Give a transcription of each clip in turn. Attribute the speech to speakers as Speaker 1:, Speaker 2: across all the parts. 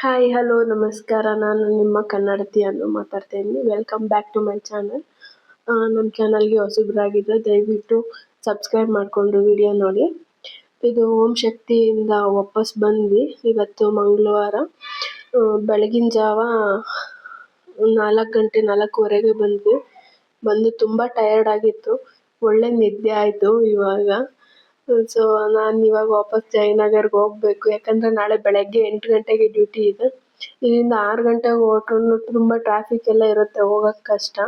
Speaker 1: Hi hello ನಮಸ್ಕಾರ. ನಾನು ನಿಮ್ಮ ಕನ್ನಡತಿಯನ್ನು ಮಾತಾಡ್ತಾ ಇದ್ದೀನಿ. Welcome back to my channel ನಮ್ಮ ಚಾನಲ್ಗೆ ಹೊಸಬ್ರಾಗಿದ್ದರೆ ದಯವಿಟ್ಟು ಸಬ್ಸ್ಕ್ರೈಬ್ ಮಾಡಿಕೊಂಡು ವಿಡಿಯೋ ನೋಡಿ. ಇದು ಓಂ ಶಕ್ತಿಯಿಂದ ವಾಪಸ್ ಬಂದ್ವಿ. ಇವತ್ತು ಮಂಗಳವಾರ. ಬೆಳಗಿನ ಜಾವ ನಾಲ್ಕು ಗಂಟೆ ನಾಲ್ಕೂವರೆಗೆ ಬಂದ್ವಿ. ಬಂದು ತುಂಬ ಟಯರ್ಡ್ ಆಗಿತ್ತು. ಒಳ್ಳೆ ನಿದ್ದೆ ಆಯಿತು ಇವಾಗ. ಸೊ ನಾನು ಇವಾಗ ವಾಪಸ್ ಜಯನಗರ್ಗೆ ಹೋಗ್ಬೇಕು. ಯಾಕಂದರೆ ನಾಳೆ ಬೆಳಗ್ಗೆ ಎಂಟು ಗಂಟೆಗೆ ಡ್ಯೂಟಿ ಇದೆ. ಇಲ್ಲಿಂದ ಆರು ಗಂಟೆಗೆ ಹೊರಟ್ರು ತುಂಬ ಟ್ರಾಫಿಕ್ ಎಲ್ಲ ಇರುತ್ತೆ, ಹೋಗೋಕೆ ಕಷ್ಟ.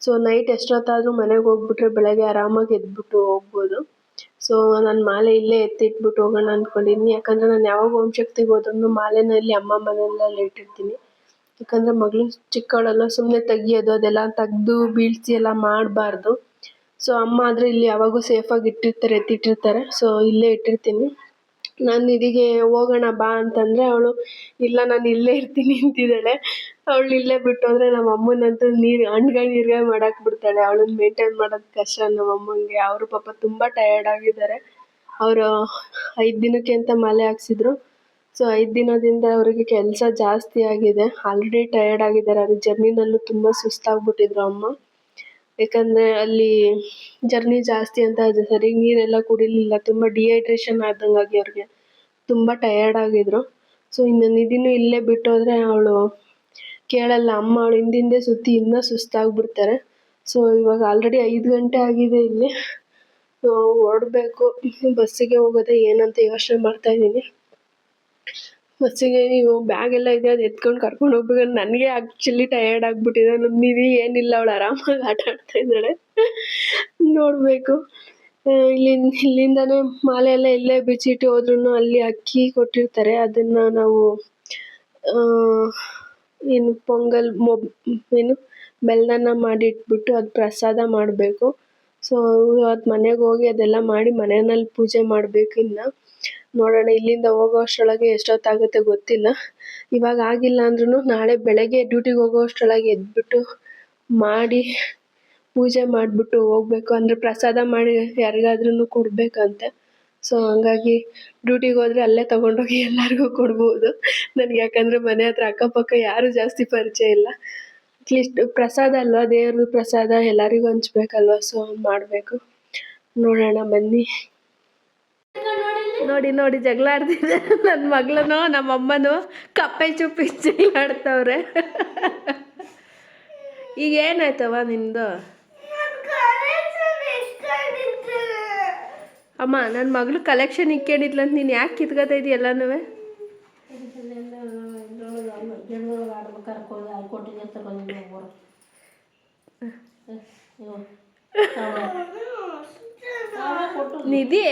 Speaker 1: ಸೊ ನೈಟ್ ಎಷ್ಟೊತ್ತಾದರೂ ಮನೆಗೆ ಹೋಗ್ಬಿಟ್ರೆ ಬೆಳಗ್ಗೆ ಆರಾಮಾಗಿ ಎದ್ಬಿಟ್ಟು ಹೋಗ್ಬೋದು. ಸೊ ನಾನು ಮಾಲೆ ಇಲ್ಲೇ ಎತ್ತಿಟ್ಬಿಟ್ಟು ಹೋಗೋಣ ಅಂದ್ಕೊಂಡಿದ್ದೀನಿ ಯಾಕಂದರೆ ನಾನು ಯಾವಾಗ ಓಂ ಶಕ್ತಿಗೆ ಹೋದ್ರೂ ಮಾಲೆನ ಇಲ್ಲಿ ಅಮ್ಮ ಮನೆಯಲ್ಲೆಲ್ಲ ಇಟ್ಟಿರ್ತೀನಿ ಯಾಕಂದರೆ ಮಗಳು ಚಿಕ್ಕವಳಲ್ಲ ಸುಮ್ಮನೆ ತೆಗಿಯೋದು, ಅದೆಲ್ಲ ತೆಗ್ದು, ಬೀಳಿಸಿ ಎಲ್ಲ ಮಾಡಬಾರ್ದು. ಸೊ ಅಮ್ಮ ಆದರೆ ಇಲ್ಲಿ ಯಾವಾಗೂ ಸೇಫಾಗಿ ಇಟ್ಟಿರ್ತಾರೆ, ಎತ್ತಿಟ್ಟಿರ್ತಾರೆ. ಸೊ ಇಲ್ಲೇ ಇಟ್ಟಿರ್ತೀನಿ. ನಾನು ಇದೀಗೆ ಹೋಗೋಣ ಬಾ ಅಂತಂದರೆ ಅವಳು, ಇಲ್ಲ, ನಾನು ಇಲ್ಲೇ ಇರ್ತೀನಿ ಅಂತಿದ್ದಾಳೆ. ಅವಳು ಇಲ್ಲೇ ಬಿಟ್ಟು ಹೋದ್ರೆ ನಮ್ಮ ಅಮ್ಮನಂತೂ ನೀರು ಹಣ್ಗಾಯಿ ನೀರ್ಗಾಯಿ ಮಾಡಕ್ಕೆ ಬಿಡ್ತಾಳೆ. ಅವಳನ್ನ ಮೇಂಟೈನ್ ಮಾಡೋದು ಕಷ್ಟ ನಮ್ಮ ಅಮ್ಮಂಗೆ. ಅವರು ಪಾಪ ತುಂಬ ಟಯರ್ಡ್ ಆಗಿದ್ದಾರೆ. ಅವರು ಐದು ದಿನಕ್ಕೆ ಅಂತ ಮಲೆ ಹಾಕ್ಸಿದ್ರು. ಸೊ ಐದು ದಿನದಿಂದ ಅವರಿಗೆ ಕೆಲಸ ಜಾಸ್ತಿ ಆಗಿದೆ. ಆಲ್ರೆಡಿ ಟಯರ್ಡ್ ಆಗಿದ್ದಾರೆ. ಅದು ಜರ್ನಿನಲ್ಲೂ ತುಂಬ ಸುಸ್ತಾಗ್ಬಿಟ್ಟಿದ್ರು ಅಮ್ಮ. ಯಾಕಂದರೆ ಅಲ್ಲಿ ಜರ್ನಿ ಜಾಸ್ತಿ ಅಂತ ಅದು ಸರಿ, ನೀರೆಲ್ಲ ಕುಡಿಲಿಲ್ಲ. ತುಂಬ ಡಿಹೈಡ್ರೇಷನ್ ಆದಂಗಾಗಿ ಅವ್ರಿಗೆ ತುಂಬ ಟಯರ್ಡ್ ಆಗಿದ್ರು. ಸೊ ಇನ್ನು ನಿಧಿನೂ ಇಲ್ಲೇ ಬಿಟ್ಟೋದ್ರೆ ಅವಳು ಕೇಳಲ್ಲ. ಅಮ್ಮ ಅವಳು ಹಿಂದಿಂದೆ ಸುತ್ತಿ ಇನ್ನೂ ಸುಸ್ತಾಗ್ಬಿಡ್ತಾರೆ. ಸೊ ಇವಾಗ ಆಲ್ರೆಡಿ ಐದು ಗಂಟೆ ಆಗಿದೆ ಇಲ್ಲಿ. ಹೊರಡ್ಬೇಕು ಬಸ್ಸಿಗೆ ಹೋಗೋದೇ ಏನಂತ ಯೋಚನೆ ಮಾಡ್ತಾ ಇದ್ದೀನಿ. ಬಸ್ಸಿಗೆ ನೀವು ಬ್ಯಾಗ್ ಎಲ್ಲ ಇದೆ ಅದು ಎತ್ಕೊಂಡು ಕರ್ಕೊಂಡು ಹೋಗ್ಬೇಕು ನನಗೆ ಆ್ಯಕ್ಚುಲಿ ಟಯರ್ಡ್ ಆಗಿಬಿಟ್ಟಿದೆ. ನಮ್ಮ ನಿಧಿ ಏನಿಲ್ಲ, ಅವಳು ಆರಾಮಾಗಿ ಆಟ ಆಡ್ತಾ ಇದ್ದಾಳೆ. ನೋಡಬೇಕು. ಇಲ್ಲಿಂದ ಇಲ್ಲಿಂದನೇ ಮಾಲೆ ಎಲ್ಲ ಇಲ್ಲೇ ಬಿಚ್ಚಿಟ್ಟು ಹೋದ್ರೂ ಅಲ್ಲಿ ಅಕ್ಕಿ ಕೊಟ್ಟಿರ್ತಾರೆ. ಅದನ್ನು ನಾವು ಏನು ಪೊಂಗಲ್ ಮೊಬ್, ಏನು ಬೆಲ್ಲನ ಮಾಡಿಟ್ಬಿಟ್ಟು ಅದು ಪ್ರಸಾದ ಮಾಡಬೇಕು. ಸೊ ಇವತ್ತು ಮನೆಗೆ ಹೋಗಿ ಅದೆಲ್ಲ ಮಾಡಿ ಮನೆಯಲ್ಲಿ ಪೂಜೆ ಮಾಡಬೇಕು ಇನ್ನು. ನೋಡೋಣ, ಇಲ್ಲಿಂದ ಹೋಗೋ ಅಷ್ಟರೊಳಗೆ ಎಷ್ಟೊತ್ತಾಗುತ್ತೆ ಗೊತ್ತಿಲ್ಲ. ಇವಾಗ ಆಗಿಲ್ಲ ಅಂದ್ರೂ ನಾಳೆ ಬೆಳಗ್ಗೆ ಡ್ಯೂಟಿಗೆ ಹೋಗೋ ಅಷ್ಟರೊಳಗೆ ಎದ್ಬಿಟ್ಟು ಮಾಡಿ, ಪೂಜೆ ಮಾಡಿಬಿಟ್ಟು ಹೋಗ್ಬೇಕು. ಅಂದರೆ ಪ್ರಸಾದ ಮಾಡಿ ಯಾರಿಗಾದ್ರೂ ಕೊಡಬೇಕಂತೆ. ಸೊ ಹಂಗಾಗಿ ಡ್ಯೂಟಿಗೆ ಹೋದರೆ ಅಲ್ಲೇ ತೊಗೊಂಡೋಗಿ ಎಲ್ಲರಿಗೂ ಕೊಡ್ಬೋದು. ನನಗೆ ಯಾಕಂದರೆ ಮನೆ ಹತ್ರ ಅಕ್ಕಪಕ್ಕ ಯಾರೂ ಜಾಸ್ತಿ ಪರಿಚಯ ಇಲ್ಲ. ಅಟ್ಲೀಸ್ಟ್ ಪ್ರಸಾದ ಅಲ್ವಾ, ದೇವ್ರದ್ದು ಪ್ರಸಾದ ಎಲ್ಲರಿಗೂ ಹಂಚ್ಬೇಕಲ್ವ? ಸೊ ಮಾಡಬೇಕು. ನೋಡೋಣ ಬನ್ನಿ. ನೋಡಿ ನೋಡಿ ಜಗಳ ಆಡ್ತಿದ್ದೆ ನನ್ನ ಮಗಳನು ನಮ್ಮ ಅಮ್ಮನೂ ಕಪ್ಪೆ ಚುಪ್ಪಿ ಜಗಳ ಆಡ್ತವ್ರೆ ಈಗ ಏನಾಯ್ತವ ನಿಂದು? ಅಮ್ಮ ನನ್ನ ಮಗಳು ಕಲೆಕ್ಷನ್ ಇಕ್ಕೊಂಡಿದ್ಲ ಅಂತ ನೀನು ಯಾಕೆ ಕಿತ್ಕೋತಾ ಇದೀಯ ಎಲ್ಲನೂ ನಿಧಿ?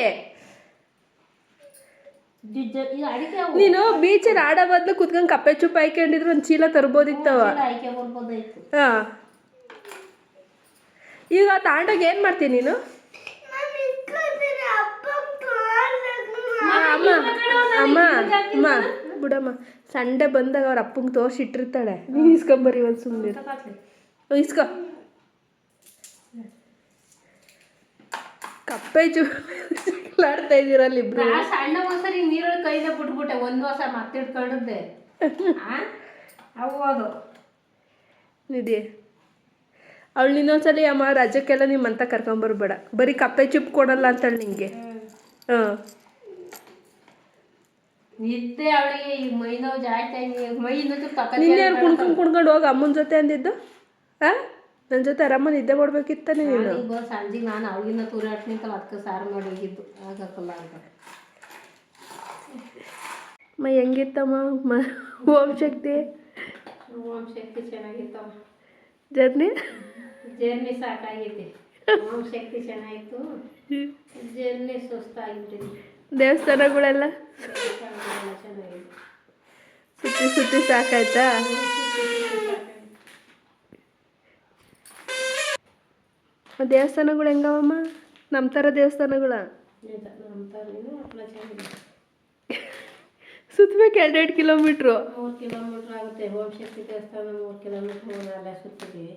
Speaker 1: ನೀನು ಬೀಚಲ್ಲಿ ಆಡೋ ಬದಲು ಕುತ್ಕೊಂಡು ಕಪ್ಪೆ ಚುಪ್ಪ ಹಾಕೊಂಡಿದ್ರು ಒಂದು ಚೀಲ ತರ್ಬೋದಿತ್ತವ. ಹಾಂ. ಈಗ ತಾಂಡಾಗ ಏನು ಮಾಡ್ತೀನಿ ನೀನು? ಅಮ್ಮ ಅಮ್ಮ ಅಮ್ಮ ಬಿಡಮ್ಮ. ಸಂಡೆ ಬಂದಾಗ ಅವ್ರ ಅಪ್ಪಂಗೆ ತೋರಿಸಿಟ್ಟಿರ್ತಾಳೆ. ನೀನು ಇಸ್ಕೊಂಬರಿ ಒಂದು ಸುಮ್ಮನೆ ಇಸ್ಕೊ. ಕಪ್ಪೆ ಚುಲಾಡ್ತಾ ಇದೀರಲ್ಲಿ ಇಬ್ರು?
Speaker 2: ಸಣ್ಣ ಒಂದ್ಸರಿ ನೀರಲ್ಲಿ ಕೈದೆ ಬಿಟ್ಬಿಟ್ಟೆ ಒಂದು ಹೊಸ ಮತ್ತೆ ಇಟ್ಕೊಂಡಿದ್ದೆ ಅವು ಅದು.
Speaker 1: ನಿಧಿ ಅವಳು ಇನ್ನೊಂದ್ಸಲಿ ಅಮ್ಮ ರಜಕ್ಕೆಲ್ಲ ನಿಮ್ಮ ಅಂತ ಕರ್ಕೊಂಬರ್ಬೇಡ ಬರೀ ಕಪ್ಪೆ ಚಿಪ್ ಕೊಡಲ್ಲ ಅಂತಾಳೆ ನಿಂಗೆ. ಹಾಂ.
Speaker 2: ನಿದ್ದೆ ಅವಳಿಗೆ ಈಗ ಮೈ ನೋವು ಜಾಸ್ತಿ ಆಗಿ ಮೈ ನೋವು
Speaker 1: ನಿನ್ನೆ ಕುಣ್ಕೊಂಡು ಕುಣ್ಕೊಂಡು ಹೋಗಿ ಅಮ್ಮನ ಜೊತೆ ಅಂದಿದ್ದು? ಹಾಂ ನನ್ನ ಜೊತೆ ಆರಾಮ ನಿದ್ದೆ ಮಾಡ್ಬೇಕಿತ್ತಾನೆ ನೀನು.
Speaker 2: ಸಂಜೆಗೆ ನಾನು ಅವಾಗಿನ ತೂರಾಟ್ನಿಂತಲ್ಲ ಅದಕ್ಕೆ ಸಾರು ಮಾಡಿ ಹೋಗಿದ್ದು. ಆಗಕ್ಕಲ್ಲ ಅಂತ.
Speaker 1: ಮ ಹೆಂಗಿತ್ತಮ್ಮ? ಮ ಓಂ ಶಕ್ತಿ?
Speaker 2: ಓಂ ಶಕ್ತಿ ಚೆನ್ನಾಗಿತ್ತಮ್ಮ.
Speaker 1: ಜರ್ನಿ?
Speaker 2: ಜರ್ನಿ ಸಾಕಾಗೈತಿ. ಓಂ ಶಕ್ತಿ ಚೆನ್ನಾಗಿತ್ತು. ಜರ್ನಿ ಸುಸ್ತಾಗಿತ್ತು
Speaker 1: ದೇವಸ್ಥಾನಗಳೆಲ್ಲ? ಸುತ್ತಿ ಸುತ್ತಿ ಸಾಕಾಯ್ತಾ. ದೇವಸ್ಥಾನಗಳು ಹೆಂಗವಮ್ಮ? ನಮ್ಮ ಥರ ದೇವಸ್ಥಾನಗಳ? ಸುತ್ತಬೇಕು ಎರಡೆರಡು ಕಿಲೋಮೀಟ್ರು.
Speaker 2: ಮೂರು ಕಿಲೋಮೀಟ್ರ್ ಆಗುತ್ತೆ. ಓಂ ಶಕ್ತಿ ದೇವಸ್ಥಾನ ಮೂರು ಕಿಲೋಮೀಟ್ರ್ ಅಲ್ಲೇ ಸುತ್ತಿದ್ದೀವಿ.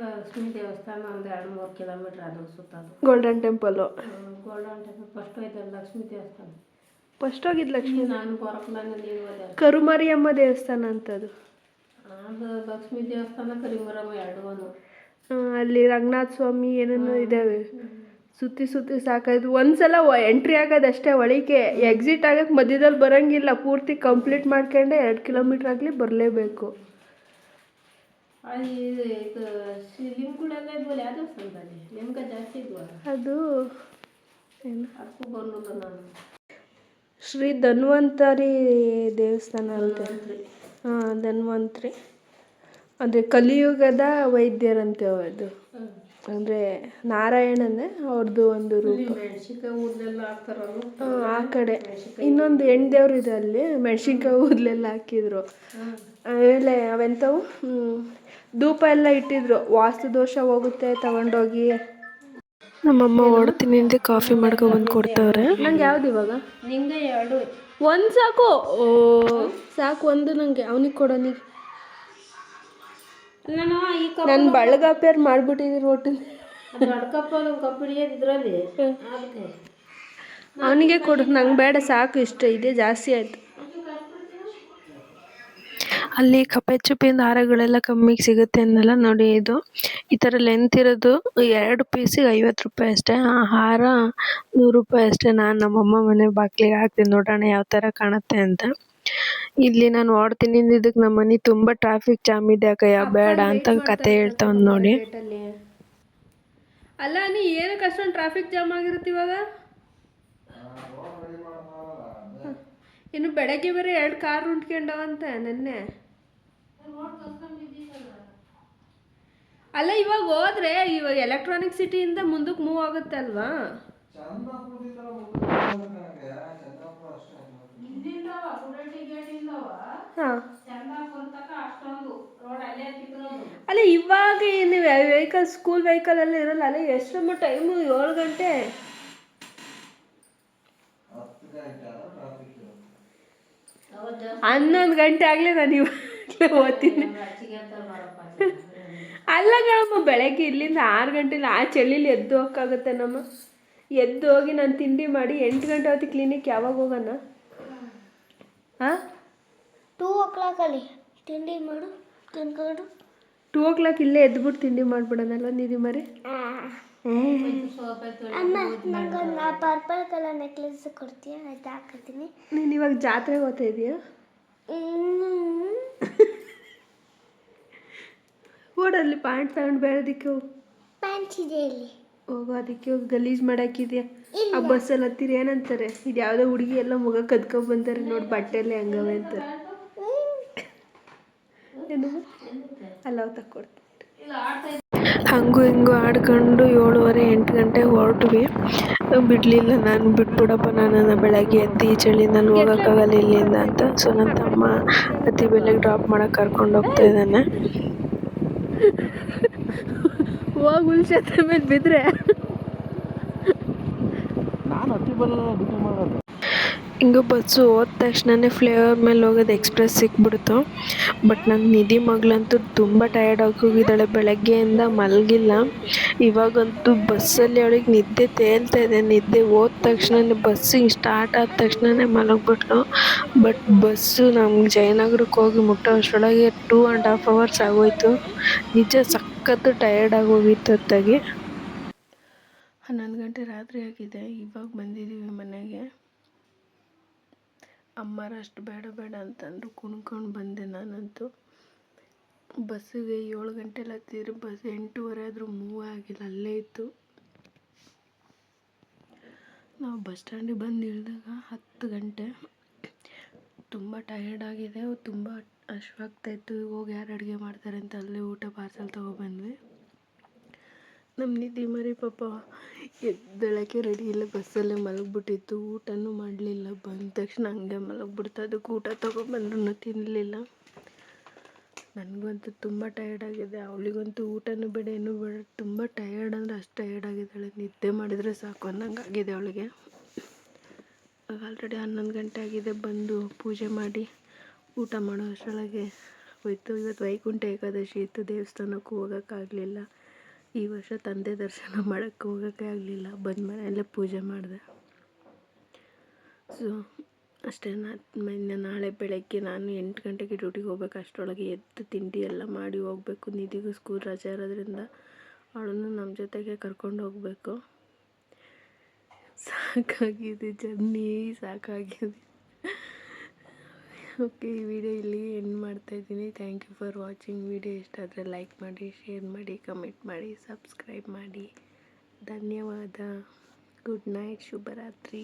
Speaker 2: ಲಕ್ಷ್ಮಿ ದೇವಸ್ಥಾನ ಒಂದು ಎರಡು ಮೂರು ಕಿಲೋಮೀಟ್ರ್ ಅದು ಸುತ್ತೋದು.
Speaker 1: Golden temple
Speaker 2: golden temple first ಹೋಯ್ತಲ್ಲ ಲಕ್ಷ್ಮಿ ದೇವಸ್ಥಾನ.
Speaker 3: ಫಸ್ಟ್ ಹೋಗಿದ್ ಲಕ್ಷ್ಮಿ
Speaker 2: ನಾನು ಇರುವುದೇ
Speaker 3: ಕರುಮಾರಿಯಮ್ಮ ದೇವಸ್ಥಾನ ಅಂತದು.
Speaker 2: ಅದು ಲಕ್ಷ್ಮಿ ದೇವಸ್ಥಾನ ಕರಿಮರಮ್ಮ ಎರಡು
Speaker 3: ಆ, ಅಲ್ಲಿ ರಂಗನಾಥ ಸ್ವಾಮಿ ಏನೇನೋ ಇದ್ದಾವೆ ಸುತ್ತಿ ಸುತ್ತಿ ಸಾಕಾಯ್ತು. ಒಂದ್ಸಲ ಎಂಟ್ರಿ ಆಗೋದಷ್ಟೇ ಒಳಗೆ ಎಕ್ಸಿಟ್ ಆಗಕ್ಕೆ ಮಧ್ಯದಲ್ಲಿ ಬರೋಂಗಿಲ್ಲ. ಪೂರ್ತಿ ಕಂಪ್ಲೀಟ್ ಮಾಡ್ಕೊಂಡೆ ಎರಡು ಕಿಲೋಮೀಟ್ರ್ ಆಗಲಿ ಬರಲೇಬೇಕು.
Speaker 2: ಅದು ಶ್ರೀ
Speaker 3: ಧನ್ವಂತರಿ ದೇವಸ್ಥಾನ ಅಂತ. ಹಾಂ ಧನ್ವಂತರಿ. ಅಂದರೆ ಕಲಿಯುಗದ ವೈದ್ಯರಂತೆ ಅದು ಅಂದರೆ ನಾರಾಯಣನೇ ಅವ್ರದ್ದು ಒಂದು ರೂಪ. ಆ, ಕಡೆ. ಇನ್ನೊಂದು ಹೆಣ್ಣು ದೇವ್ರು ಇದೆ ಅಲ್ಲಿ ಮೆಣಸಿನ್ಕಾಯಿ ಊದ್ಲೆಲ್ಲ ಹಾಕಿದ್ರು. ಆಮೇಲೆ ಅವೆಂಥವು ಧೂಪ ಎಲ್ಲ ಇಟ್ಟಿದ್ರು. ವಾಸ್ತು ದೋಷ ಹೋಗುತ್ತೆ ತಗೊಂಡೋಗಿ. ನಮ್ಮಮ್ಮ ಹೊಡ್ತೀನಿ ಅಂತ ಕಾಫಿ ಮಾಡ್ಕೊ ಬಂದು ಕೊಡ್ತಾವ್ರೆ. ನಂಗೆ ಯಾವ್ದು ಇವಾಗ?
Speaker 2: ನಿಂಗೆ ಎರಡು.
Speaker 3: ಒಂದು ಸಾಕು. ಓ ಸಾಕು ಒಂದು ನನಗೆ ಅವನಿಗೆ ಕೊಡೋನಿಗೆ
Speaker 2: ನಾನು ಈ ಕಪ್
Speaker 3: ನಾನು ಬಳಗಾಪೇರ್ ಮಾಡ್ಬಿಟ್ಟಿದ್ದೀನಿ ಒಟ್ಟು
Speaker 2: ದೊಡ್ಡ ಕಪ್ ಒಂದು ಕಪ್ ಹಿಡಿಯೋದು ಇದ್ರಲ್ಲಿ. ಅದಕ್ಕೆ.
Speaker 3: ಅವನಿಗೆ ಕೊಡು ನಂಗೆ ಬೇಡ ಸಾಕು ಇಷ್ಟ ಇದೆ ಜಾಸ್ತಿ ಆಯಿತು. ಅಲ್ಲಿ ಕಪ್ಪೆ ಚುಪ್ಪಿನ ಹಾರಗಳೆಲ್ಲ ಕಮ್ಮಿಗೆ ಸಿಗುತ್ತೆ ಅನ್ನೆಲ್ಲ ನೋಡಿ ಇದು. ಈ ಥರ ಲೆಂತ್ ಇರೋದು ಎರಡು ಪೀಸಿಗೆ ಐವತ್ತು ರೂಪಾಯಿ ಅಷ್ಟೇ. ಆ ಹಾರ ನೂರು ರೂಪಾಯಿ ಅಷ್ಟೇ. ನಾನು ನಮ್ಮಮ್ಮ ಮನೆ ಬಾಗಿಲಿಗೆ ಹಾಕ್ತೀನಿ ನೋಡೋಣ ಯಾವ ಥರ ಕಾಣುತ್ತೆ ಅಂತ. ಇಲ್ಲಿ ನಾನು ಓಡ್ತೀನಿ ಇದಕ್ಕೆ ನಮ್ಮ ಮನೆ ತುಂಬ ಟ್ರಾಫಿಕ್ ಜಾಮ್ ಇದೆ ಅಕ್ಕಯ್ಯ ಬೇಡ ಅಂತ ಕತೆ ಹೇಳ್ತಾವ್ ನೋಡಿ. ಅಲ್ಲ. ನೀ ಏನಕ್ಕೆ ಅಷ್ಟೊಂದು ಟ್ರಾಫಿಕ್ ಜಾಮ್ ಆಗಿರುತ್ತೆ ಇವಾಗ? ಇನ್ನು ಬೆಳಗ್ಗೆ ಬೇರೆ ಎರಡು ಕಾರ್ ಉಂಟ್ಕೊಂಡವಂತೆ ನೆನ್ನೆ. ಅಲ್ಲ ಇವಾಗ ಹೋದ್ರೆ ಇವಾಗ ಎಲೆಕ್ಟ್ರಾನಿಕ್ ಸಿಟಿಯಿಂದ ಮುಂದಕ್ಕೆ ಮೂವ್ ಆಗುತ್ತೆ ಅಲ್ವಾ?
Speaker 2: ಇಲ್ಲಿಂದವ ಅಷ್ಟೊಂದು ರೋಡ್ ಅಲ್ಲೇ
Speaker 3: ಅಲ್ಲ ಇವಾಗ ಏನು ವೆಹಿಕಲ್ ಸ್ಕೂಲ್ ವೆಹಿಕಲ್ ಎಲ್ಲ ಇರಲ್ಲ ಅಲ್ಲ ಎಷ್ಟಮ್ಮ ಟೈಮು ಏಳು ಗಂಟೆ. ಹನ್ನೊಂದು ಗಂಟೆ ಆಗಲೇ ನಾನು ಇವಾಗಲೇ ಓದ್ತೀನಿ. ಅಲ್ಲ ಕಣಮ್ಮ ಬೆಳಗ್ಗೆ ಇಲ್ಲಿಂದ ಆರು ಗಂಟೆಲಿ ಆ ಚಳಿಲಿ ಎದ್ದು ಹೋಗಕ್ಕಾಗತ್ತೆ ನಮ್ಮ. ಎದ್ದು ಹೋಗಿ ನಾನು ತಿಂಡಿ ಮಾಡಿ ಎಂಟು ಗಂಟೆ ಹೊತ್ತಿಗೆ ಕ್ಲಿನಿಕ್ ಯಾವಾಗ ಹೋಗೋಣ? ಹಾಂ?
Speaker 4: ಟೂ ಓ ಕ್ಲಾಕಲ್ಲಿ ತಿಂಡಿ ಮಾಡು ತಿನ್ಕೊಂಡು.
Speaker 3: ಟೂ ಓ ಕ್ಲಾಕ್ ಇಲ್ಲೇ ಎದ್ಬಿಟ್ಟು ತಿಂಡಿ ಮಾಡ್ಬಿಡೋಣಲ್ಲ ನಿಧಿ ಮರಿ?
Speaker 4: ಅಮ್ಮ ನಂಗೊಂದು ಆ ಪರ್ಪಲ್ ಕಲರ್ ನೆಕ್ಲೆಸ್ ಕೊಡ್ತೀಯಾ? ಅದು ಹಾಕತ್ತೀನಿ
Speaker 3: ನೀನು ಇವಾಗ ಜಾತ್ರೆಗೆ ಹೋಗ್ತಾ ಇದೀಯಾ? ಓಡಲ್ಲಿ ಪ್ಯಾಂಟ್ ತಗೊಂಡು ಬೇಡದಕ್ಕೆ ಹೋಗು.
Speaker 4: ಪ್ಯಾಂಟ್ ಇದೆ ಇಲ್ಲಿ.
Speaker 3: ಹೋಗೋ ಅದಕ್ಕೆ ಹೋಗಿ ಗಲೀಜು ಮಾಡಾಕಿದ್ಯಾ? ಆ ಬಸ್ಸಲ್ಲಿ ಹತ್ತಿರ ಏನಂತಾರೆ? ಇದು ಯಾವುದೋ ಹುಡುಗಿ ಎಲ್ಲ ಮುಗ ಕದ್ಕೊಂಡ್ ಬಂತಾರೆ ನೋಡಿ ಬಟ್ಟೆಲ್ಲೇ ಹಂಗವೆ ಅಂತಾರೆ. ಏನು? ಅಲ್ಲ ಅವು ತಕ್ಕೊಡ್ತೀನಿ. ಹಂಗೂ ಹಿಂಗೂ ಆಡ್ಕೊಂಡು ಏಳುವರೆ ಎಂಟು ಗಂಟೆಗೆ ಹೊರಟ್ವಿ. ಬಿಡಲಿಲ್ಲ ನಾನು ಬಿಟ್ಬಿಡಪ್ಪ ನಾನು ಬೆಳಗ್ಗೆ ಎದ್ದು ಈ ಚಳಿ ನಾನು ಹೋಗೋಕ್ಕಾಗಲ್ಲ ಇಲ್ಲಿಂದ ಅಂತ. ಸೊ ನನ್ನ ತಮ್ಮ ಅತಿ ಬೆಲೆಗೆ ಡ್ರಾಪ್ ಮಾಡೋಕೆ ಕರ್ಕೊಂಡು ಹೋಗ್ತಾ ಇದ್ದಾನೆ. ಹೋಗಿ ಹುಲ್ಸತ್ರ ಮೇಲೆ ಬಿದ್ದರೆ ಹಿಂಗೆ ಬಸ್ಸು ಹೋದ ತಕ್ಷಣನೇ ಫ್ಲೇವರ್ ಮೇಲೆ ಹೋಗೋದು ಎಕ್ಸ್ಪ್ರೆಸ್ ಸಿಕ್ಬಿಡ್ತು. ಬಟ್ ನಂಗೆ ನಿಧಿ ಮಗಳಂತೂ ತುಂಬ ಟಯರ್ಡ್ ಆಗಿ ಹೋಗಿದ್ದಾಳೆ ಬೆಳಗ್ಗೆಯಿಂದ ಮಲಗಿಲ್ಲ. ಇವಾಗಂತೂ ಬಸ್ಸಲ್ಲಿ ಅವಳಿಗೆ ನಿದ್ದೆ ತೇಲ್ತಾ ಇದೆ. ನಿದ್ದೆ ಹೋದ ತಕ್ಷಣನೇ ಬಸ್ ಹಿಂಗೆ ಸ್ಟಾರ್ಟ್ ಆದ ತಕ್ಷಣನೇ ಮಲಗಿಬಿಟ್ಲು. ಬಟ್ ಬಸ್ಸು ನಮ್ಗೆ ಜಯನಗರಕ್ಕೆ ಹೋಗಿ ಮುಟ್ಟೋ ಅಷ್ಟರೊಳಗೆ ಟೂ ಆ್ಯಂಡ್ ಹಾಫ್ ಅವರ್ಸ್ ಆಗೋಯ್ತು. ನಿಜ ಸಖತ್ತು ಟಯರ್ಡ್ ಆಗೋಗಿತ್ತು ಹೊತ್ತಾಗಿ. ಹನ್ನೊಂದು ಗಂಟೆ ರಾತ್ರಿ ಆಗಿದೆ. ಇವಾಗ ಬಂದಿದ್ದೀವಿ ಮನೆಗೆ. ಅಮ್ಮರು ಅಷ್ಟು ಬೇಡ ಬೇಡ ಅಂತಂದರು ಕುಣ್ಕೊಂಡು ಬಂದೆ ನಾನಂತೂ. ಬಸ್ಸಿಗೆ ಏಳು ಗಂಟೆಲಿ ಹತ್ತಿದ್ರು ಬಸ್ ಎಂಟೂವರೆ ಆದರೂ ಮೂವ್ ಆಗಿಲ್ಲ, ಅಲ್ಲೇ ಇತ್ತು. ನಾವು ಬಸ್ ಸ್ಟ್ಯಾಂಡಿಗೆ ಬಂದು ಇಳಿದಾಗ ಹತ್ತು ಗಂಟೆ. ತುಂಬ ಟಯರ್ಡ್ ಆಗಿದೆ, ತುಂಬ ಹಶ್ವಾಗ್ತಾಯಿತ್ತು ಹೋಗಿ ಯಾರು ಅಡುಗೆ ಮಾಡ್ತಾರೆ ಅಂತ ಅಲ್ಲೇ ಊಟ ಪಾರ್ಸಲ್ ತೊಗೊಬಂದ್ವಿ ನಮ್ಮ ನಿಧಿ ಮರಿ ಪಾಪ ಎದ್ದೇಳಕ್ಕೆ ರೆಡಿ ಇಲ್ಲ ಬಸ್ಸಲ್ಲೇ ಮಲಗಿಬಿಟ್ಟಿತ್ತು, ಊಟನೂ ಮಾಡಲಿಲ್ಲ, ಬಂದ ತಕ್ಷಣ ಹಂಗೆ ಮಲಗಿಬಿಡ್ತು. ಅದಕ್ಕೆ ಊಟ ತೊಗೊಂಬಂದ್ರೂ ತಿನ್ನಲಿಲ್ಲ ನನಗಂತೂ ತುಂಬ ಟಯರ್ಡ್ ಆಗಿದೆ. ಅವಳಿಗಂತೂ ಊಟನೂ ಬೇಡ ಏನೂ ಬೇಡ. ತುಂಬ ಟಯರ್ಡ್ ಅಂದರೆ ಅಷ್ಟು ಟಯರ್ಡ್ ಆಗಿದ್ದಾಳೆ. ನಿದ್ದೆ ಮಾಡಿದರೆ ಸಾಕು ಅನ್ನಂಗೆ ಆಗಿದೆ ಅವಳಿಗೆ. ಆಲ್ರೆಡಿ ಹನ್ನೊಂದು ಗಂಟೆ ಆಗಿದೆ. ಬಂದು ಪೂಜೆ ಮಾಡಿ ಊಟ ಮಾಡೋ ಅಷ್ಟರೊಳಗೆ ಹೋಯ್ತು. ಇವತ್ತು ವೈಕುಂಠ ಏಕಾದಶಿ ಇತ್ತು. ದೇವಸ್ಥಾನಕ್ಕೂ ಹೋಗೋಕ್ಕಾಗಲಿಲ್ಲ. ಈ ವರ್ಷ ತಂದೆ ದರ್ಶನ ಮಾಡೋಕ್ಕೆ ಹೋಗೋಕ್ಕೆ ಆಗಲಿಲ್ಲ. ಬಂದ ಮನೆಯಲ್ಲೇ ಪೂಜೆ ಮಾಡಿದೆ. ಸೊ ಅಷ್ಟೇ ನಾನು ನಾಳೆ ಬೆಳಗ್ಗೆ ನಾನು ಎಂಟು ಗಂಟೆಗೆ ಡ್ಯೂಟಿಗೆ ಹೋಗ್ಬೇಕು. ಅಷ್ಟರೊಳಗೆ ಎದ್ದು ತಿಂಡಿ ಎಲ್ಲ ಮಾಡಿ ಹೋಗ್ಬೇಕು. ನಿಧಿಗೂ ಸ್ಕೂಲ್ ರಜೆ ಇರೋದ್ರಿಂದ ಅವಳನ್ನು ನಮ್ಮ ಜೊತೆಗೆ ಕರ್ಕೊಂಡು ಹೋಗಬೇಕು. ಸಾಕಾಗಿದೆ ಜರ್ನಿ ಸಾಕಾಗಿದೆ. ಓಕೆ, ಈ ವಿಡಿಯೋ ಇಲ್ಲಿ ಎಂಡ್ ಮಾಡ್ತಾಯಿದ್ದೀನಿ thank you for watching video ಇಷ್ಟ ಆದರೆ ಲೈಕ್ ಮಾಡಿ ಶೇರ್ ಮಾಡಿ ಕಮೆಂಟ್ ಮಾಡಿ ಸಬ್ಸ್ಕ್ರೈಬ್ ಮಾಡಿ. ಧನ್ಯವಾದ. ಗುಡ್ ನೈಟ್ ಶುಭರಾತ್ರಿ.